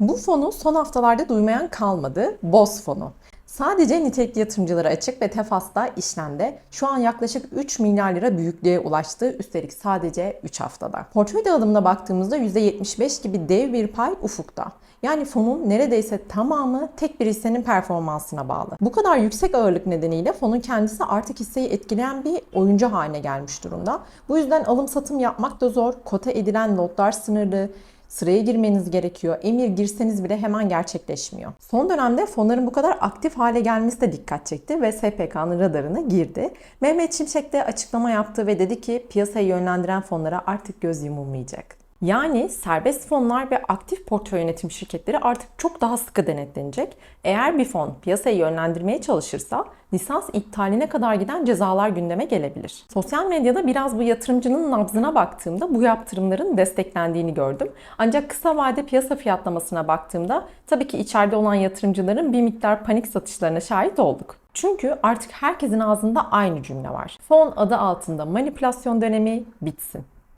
Bu fonu son haftalarda duymayan kalmadı. BOS fonu. Sadece nitelikli yatırımcılara açık ve Tefas'ta işlemde. Şu an yaklaşık 3 milyar lira büyüklüğe ulaştı. Üstelik sadece 3 haftada. Portföy dağılımına baktığımızda %75 gibi dev bir pay ufukta. Yani fonun neredeyse tamamı tek bir hissenin performansına bağlı. Bu kadar yüksek ağırlık nedeniyle fonun kendisi artık hisseyi etkileyen bir oyuncu haline gelmiş durumda. Bu yüzden alım satım yapmak da zor. Kota edilen lotlar sınırlı. Sıraya girmeniz gerekiyor. Emir girseniz bile hemen gerçekleşmiyor. Son dönemde fonların bu kadar aktif hale gelmesi de dikkat çekti ve SPK'nın radarına girdi. Mehmet Şimşek de açıklama yaptı ve dedi ki piyasayı yönlendiren fonlara artık göz yumulmayacak. Yani serbest fonlar ve aktif portföy yönetim şirketleri artık çok daha sıkı denetlenecek. Eğer bir fon piyasayı yönlendirmeye çalışırsa lisans iptaline kadar giden cezalar gündeme gelebilir. Sosyal medyada biraz bu yatırımcının nabzına baktığımda bu yaptırımların desteklendiğini gördüm. Ancak kısa vade piyasa fiyatlamasına baktığımda tabii ki içeride olan yatırımcıların bir miktar panik satışlarına şahit olduk. Çünkü artık herkesin ağzında aynı cümle var. Fon adı altında manipülasyon dönemi bitsin.